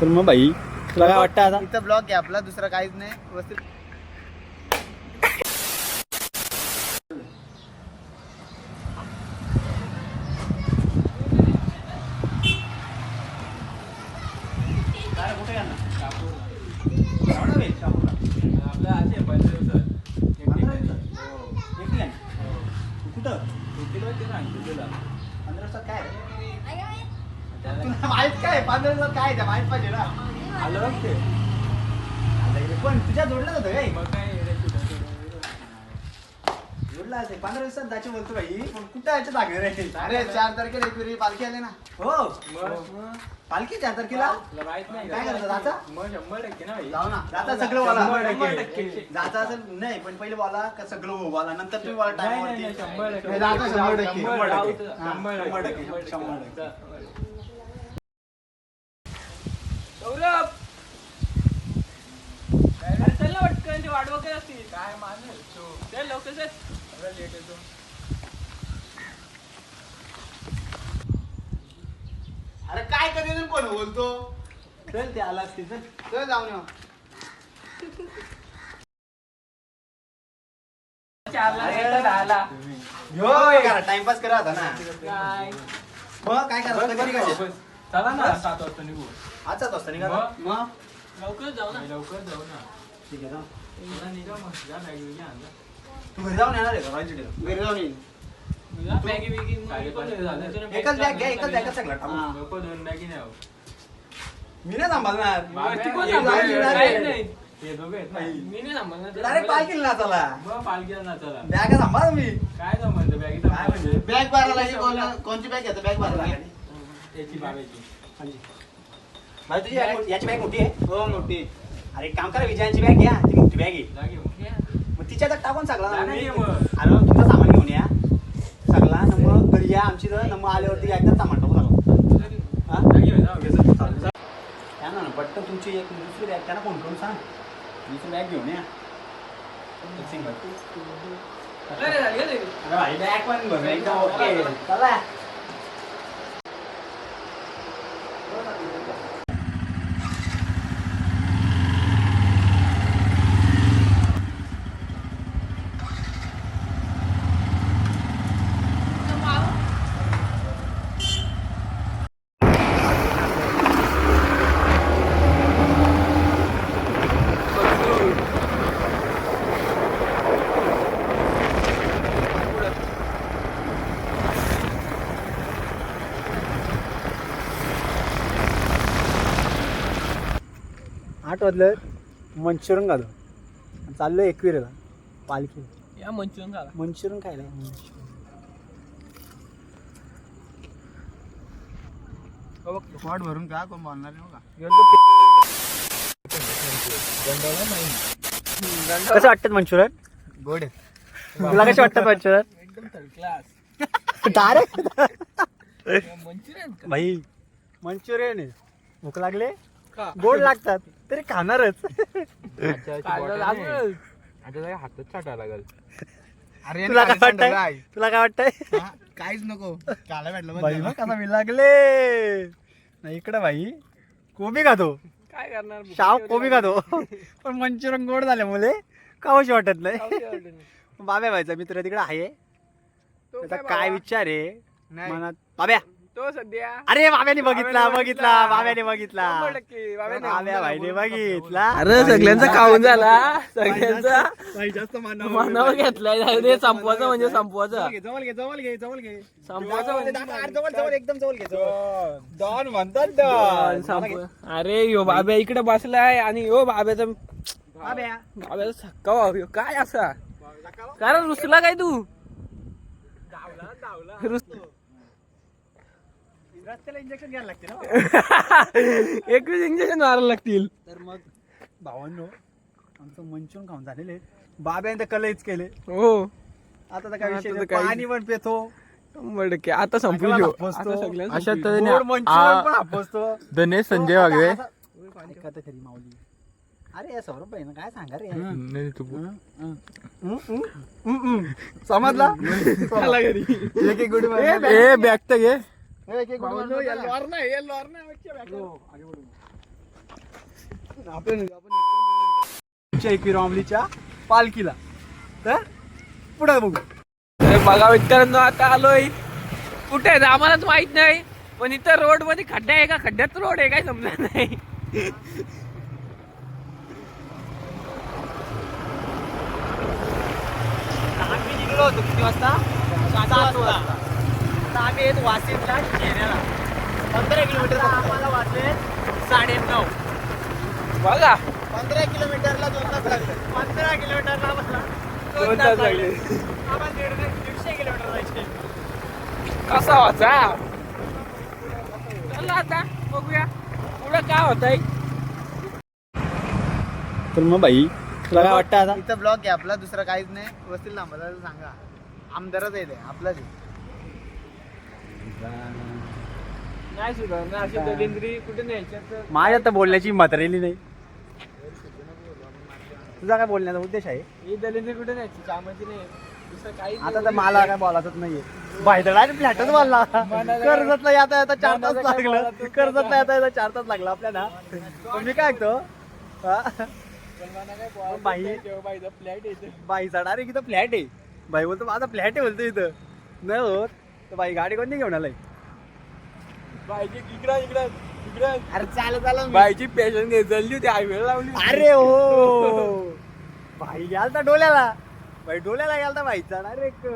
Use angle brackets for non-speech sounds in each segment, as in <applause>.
तर मग भाई तुला काय वाटतं आता इथं ब्लॉग आहे आपला दुसरा काहीच नाही व्यवस्थित माहीत काय? पंधरा दिवसात काय आहे? ते माहीत पाहिजे ना. आता इकडे पण तुझ्या जोडलं होतं काय? जोडला असेल पंधरा दिवसात जायचे बोलतो भाई पण कुठं याच्या जागे रे? अरे चार तारखेला एक वेळी पालखी आली ना. हो. पालखी चार तारखेला? काय करतात आता जाऊ ना. जाता सगळं बोला. जाता असेल नाही पण पहिले बोला का सगळं बोला. नंतर तुम्ही बोला टाइम जाता शंभर टक्के. शंभर टक्के. शंभर टक्के. शंभर टक्के सौरभ अरे चल ना पटकन ते वाट बघत असतील काय मानेल चल लवकर चल लेट येतो अरे काय कधी कोण बोलतो? चल ते आला असते चल चल जाऊन येऊ चारला येतं दहाला. यो टाइमपास करा आता ना. काय? मग काय करा चला ना सात वाजता निघू. आजचाच वाजता निघा मग? मग? लवकर जाऊ ना. लवकर जाऊ ना. ठीक आहे जाऊ. एकदा निघा मग. जा मॅगी बिगी आणजा. तू घरी जाऊन येणार आहे का? रॉयल घरी जाऊन येईल एकच बॅग घ्या एकच बॅग सगळं टाकून. हा. नको दोन मॅगी नाही हवं. मी नाही सांभाळणार वरती कोण सांभाळणार? जाऊन येणार काय आहे. नाही. दोघं आहेत ना. मी नाही सांभाळणार. डायरेक्ट नाचायला. बॅग सांभाळ मी काय काय म्हणजे बॅग कोण- कोणची बॅग घेतो बॅग याची बाबाची तुझी बॅग- याची बॅग मोठी आहे हो मोठी अरे एक काम करा विजयांची बॅग घ्या ती मोठी बॅग आहे. मग तिच्यात टाकून सगळा जा ना ना मी घे मग. अरे तुमचं सामान घेऊन या सगळा ना मग घरी या आमची जर ना मग आल्यावरती एकदा टाकू सगळं हा? ना पटकन तुमची एक दुसरी बॅग त्यांना फोन करून सांग. दुसरी बॅग घेऊन या. सिंगल अरे, झाली का तरी? अरे भाई बॅग पण भरून एकदम ओके चला. आठ वाजलं मंचुरियन घालू चाललो एकविरेला पालखी. या मंचुरियन झाला मंचुरियन खायला. पोट भरून का? कोण बोलणार नाही कसं वाटतं मंचुरियन? गोड तुला कसे वाटतात मंचुरियन? एकदम थर्ड क्लास डायरेक्ट मंचुरियन भाई मंचुरियन आहे. भूक लागले? का? गोड लागतात. तरी खाणारच. हातच छाटा लागल. अरे तुला काय वाटतंय? तुला काय वाटतंय? काहीच नको. काला भेटलं भाई मग कसा मी लागले. नाही इकडे भाई कोबी खातो. काय करणार शाव कोबी खातो. पण मंचुरियन गोड झाले मुले. कावशी वाटत नाही? बाब्या व्हायचा मित्र तिकडे आहे. तो त्याचा काय? विचार आहे? नाही. मनात बाब्या! तो सध्या. अरे बाब्याने बघितला बघितला. बाब्याने बघितला. बाब्या भाईने बघितला अरे सगळ्यांचा खाऊन झाला. सगळ्यांचा जास्त मानव मनावर घेतलाय ते संपवायचं म्हणजे संपवायचं जवळ घे जवळ घे जवळ घे संपवायचं म्हणजे जवळ जवळ एकदम जवळ घे डॉन. म्हणतात डॉन, संप- अरे यो बाब्या इकडे बसलाय आणि यो बाब्याचा बाब्या. बाब्याचा सक्का भाऊ ह्यो काय असा? कारण रुसला काय तू? रुस- रस्त्याला इंजेक्शन घ्यायला लागते ना <laughs> एकवीस इंजेक्शन मारायला लागतील. तर मग भावांनो आमचं मंचुरियन खाऊन झालेले बाब्याने तर कलईच केले. हो. आता तर काय विषय पाणी पण पेतो. टक्के. आता संपू अशा तऱ्हेने धनेश संजय वागवे खरी माऊली. अरे सौरभ भाई काय सांगा रे? नाही तू बोल. समजला? एक एक गुडी बॅग तर घे. एकवीर अंबलीच्या पालखीला. तर पुढे बघू. बघा मित्रांनो आता आलोय. कुठे आहे? आम्हालाच माहीत नाही. पण इथं रोडमध्ये खड्डा आहे का? खड्ड्यात रोड आहे काय समजत नाही. आम्ही निघलो होतो किती वाजता? सात वाजता. आता आम्ही येत वाशिमला घेण्याला पंधरा किलोमीटर आम्हाला वाजले साडे नऊ बघा. पंधरा किलोमीटरला दोन तास लागले. पंधरा किलोमीटरला आम्हाला दोन तास लागले. आम्हाला दीड दीडशे किलोमीटर जायचे. कसा वाचा? चला आता बघूया. पुढं काय होतंय? तर मग भाई तुला काय वाटतं आता? इथं ब्लॉक आहे आपला दुसरं काहीच नाही. वस्तील थांबला सांगा. आमदारच आहे ते आपलाच आहे. नाही सुधारणार अशी दलिंद्री कुठे न्यायच्या माझ्या तर बोलण्याची हिंमत राहिली नाही. तुझा काय बोलण्याचा उद्देश आहे? ही दलिंद्री कुठे न्यायची कामाची नाही दुसरं काही आता तर मला काय बोलायचंच नाहीये. भायदळा फ्लॅटच बोलला. कर्जतला येता येता चार तास लागला. लागलं कर्जतला येता येता चार तास लागला आपल्याला. मी काय ऐकतो? हा? बाई फ्लॅट येते बाईचा डायरेक्ट इथं फ्लॅट आहे. बाई बोलतो माझा फ्लॅट आहे बोलतो इथं. नाही होत. तर बाई गाडी कोणी घेऊन आलाय? बायची इकडं इकडं इकडं. अरे चाल चाल बायची पेशंट जल्ली होती हायवे लावली अरे हो. <laughs> भाई गेलता डोल्याला. भाई डोल्याला गेलता भाईचा डायरेक्ट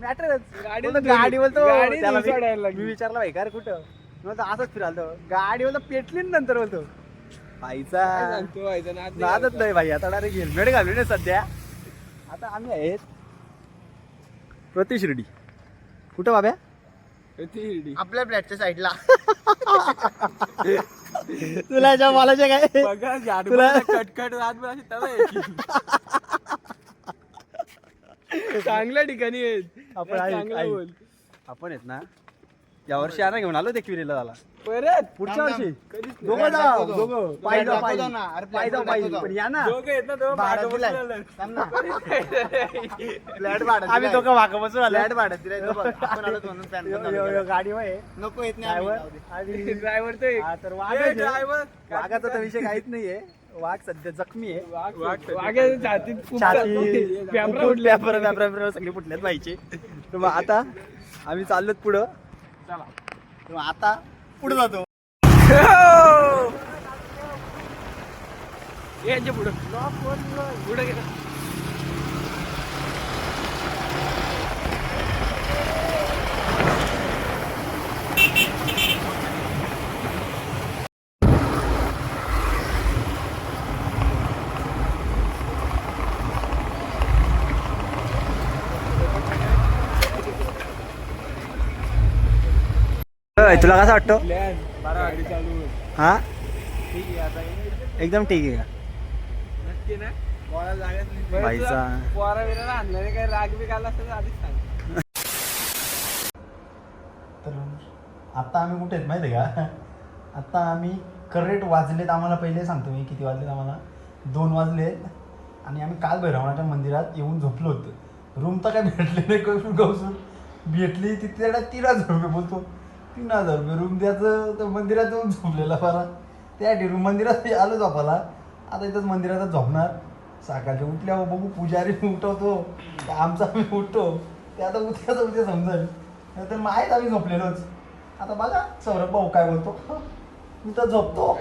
मॅटरच गाडी गाडी बोलतो. मी- विचारला भाई का रे कुठं असंच फिरालतो गाडी बोलतो पेटली नंतर बोलतो. बाईचं नादच नाही भाई. आता डायरेक्ट हेल्मेट घालून सध्या. आता आम्ही आहेत. प्रति शिर्डी कुठं बाब्या. आपल्या फ्लॅटच्या साईडला तुला ज्या बोलायचे काय तुला- कटकट. <laughs> चांगल्या ठिकाणी आहेत. आपण आहेत ना या वर्षी आणा घेऊन आलो ते क्विरीला झाला. परत पुढच्या वर्षी. दोघं दाखवतो. दोघं. पायी पायी. पायी पायी. पण या ना. <laughs> फ्लॅट भाडं आम्ही दोघं वाघ बसून आलो. फ्लॅट भाडं दिलंय. <laughs> गाडी वय. नको येत नाही आम्ही. ड्रायव्हर. हा, तर ए, वाघाचं ड्रायव्हर. वाघाचा तर विषय काहीच नाहीये. वाघ सध्या जखमी आहे. वाघ- छाती पेपर पेपर सगळे फुटल्यात पाहिजे तर मग आता आम्ही चाललोत पुढं. चला. तर आता पुढे जातो. पुढं. पुढं गेलं. तुला कसं वाटतं? आहे. हा? ठीक आहे आता एकदम ठीक आहे का. तुला तर आधीच सांग. तर आता आम्ही कुठे आहेत माहिती आहे का? आता आम्ही करेक्ट वाजलेत आम्हाला पहिले सांगतो मी किती वाजलेत आम्हाला? दोन वाजलेत. आणि आम्ही काल भैरवणाच्या मंदिरात येऊन झोपलो होतो. रूम तर काय भेटले नाही कसून कसून भेटली तिथे हजार रुपये बोलतो. तीन हजार रुपये रूम द्यायचं तर मंदिरात येऊन झोपलेला बरा त्या रूम मंदिरात आलो झोपाला आता इथंच मंदिरातच झोपणार. सकाळच्या उठल्यावर बघू पुजारी उठवतो आमचा आम्ही उठतो. ते आता उद्याचं उद्या समजेल. तर मग आहेत आम्ही झोपलेलोच. आता बघा सौरभ भाऊ काय बोलतो. मी तर झोपतो.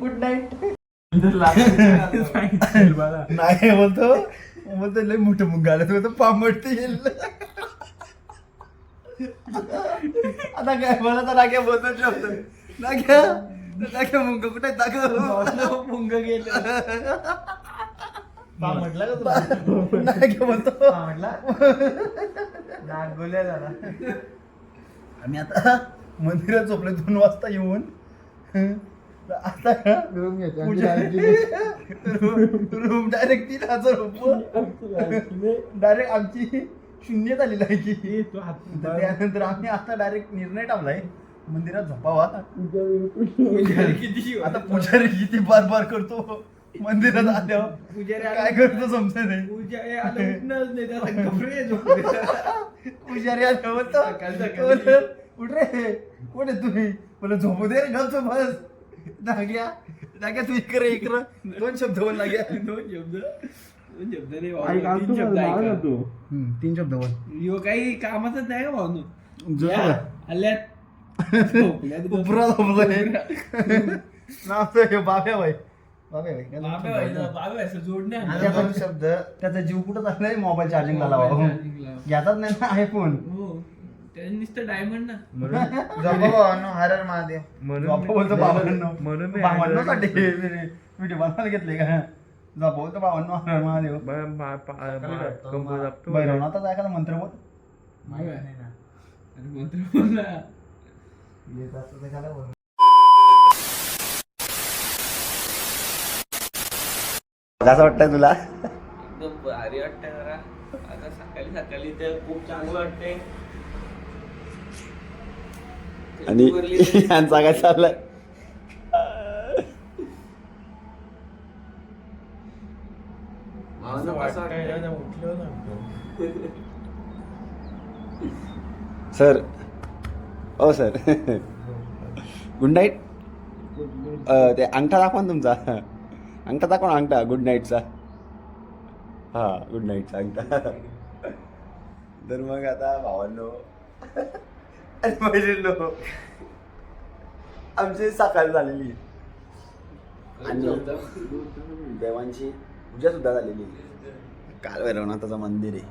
गुड नाईट <laughs> नाही बोलतो. बोलतो लय मोठं मुंग आलं. बोलतो पामटते येईल. आता काय मला तर नाग्या बोलतो शब्द नाग्या नाग्या मुंग कुठे दाखव. मुंग गेलं. म्हटलं का तुला म्हटला? झाला आम्ही आता मंदिरात झोपले दोन वाजता येऊन. आता रूम रूम डायरेक्ट तीन हजार रुपये डायरेक्ट आमची शून्य झालेली आहे की? तर त्यानंतर आम्ही आता डायरेक्ट निर्णय टाकलाय. मंदिरात झोपावा. आता पुजारी किती बार बार करतो. मंदिरात आल्यावर. पुजारी काय करतो समजत नाही. पुजारी आल्यावर उठ रे कोण आहे तुम्ही? मला झोपू दे रे गपचूप बस. नाग्या नाग्या तू इकडे इकडं. दोन शब्द बोल नाग्या दोन शब्द. दोन शब्द नाही भाऊ. ऐक, तीन शब्द ऐका. हम्म, तीन शब्द बोल. यो काही कामातच नाही का भाऊ जो आल्यात झोपल्यात गं. उपरा झोपलोय. नाव तर बाब्या भाई. बाब्या भाई बाबा व्हायचं, बाबा व्हायचं, जोडणे आणलं. शब्द. त्याचा जीव कुठं चाललाय? मोबाईल चार्जिंगला लावा. Mobile charging लावा. घेतात नाही ना आयफोन हो. त्याने नुसतं डायमंड ना. <laughs> हरर महादेव. बाबा बोलतो बाबांनो म्हणून मी बाबांनो साठी व्हिडिओ बनवायला घेतले का? बोलतो बाबांनो हर महादेव भैरवनाथाचा एखादा मंत्र बोल. कसं वाटतंय तुला एकदम भारी वाटतंय जरा आता सकाळी सकाळी तर खूप चांगलं वाटतंय आणि यांचा काय चाललाय भावना कसं वाटतंय? सर. हो सर. गुड नाईट ते अंगठा दाखवा ना तुमचा. अंगठा दाखवा ना अंगठा. गुड नाईटचा हा गुड नाईटचा अंगठा. तर मग आता भावांनो. आणि मैत्रिणींनो, आमची सकाळ झालेली. आणि देवांची. पूजा सुद्धा झालेली काल भैरवनाथाचं मंदिर आहे.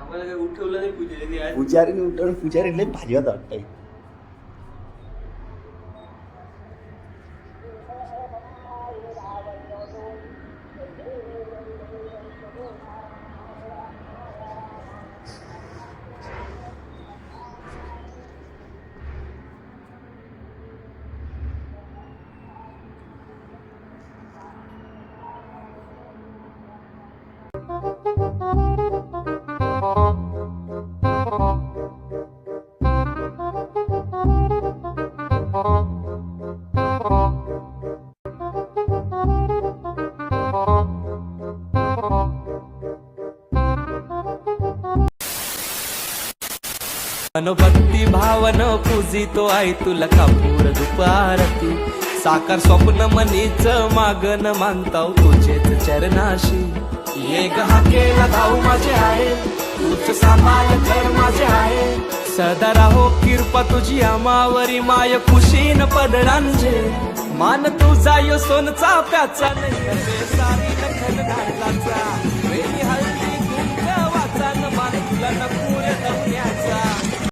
आम्हाला काही उठवलं नाही पूजेने आज पुजारी उठवून पुजारी लय भारी होता वाटतंय. भावन पूजितो आई तुला कापूर दुपारती. साकार स्वप्न मनीच मागन मानताव तुझेच चरणाशी. ये गहा केला धाऊ माझे आहे. तूच घर माझे आहे. सदा राहो किरपा तुझी आमावरी माय खुशीन पडणांजे मान तुझा यो सोनचा प्याचा नाही. सारी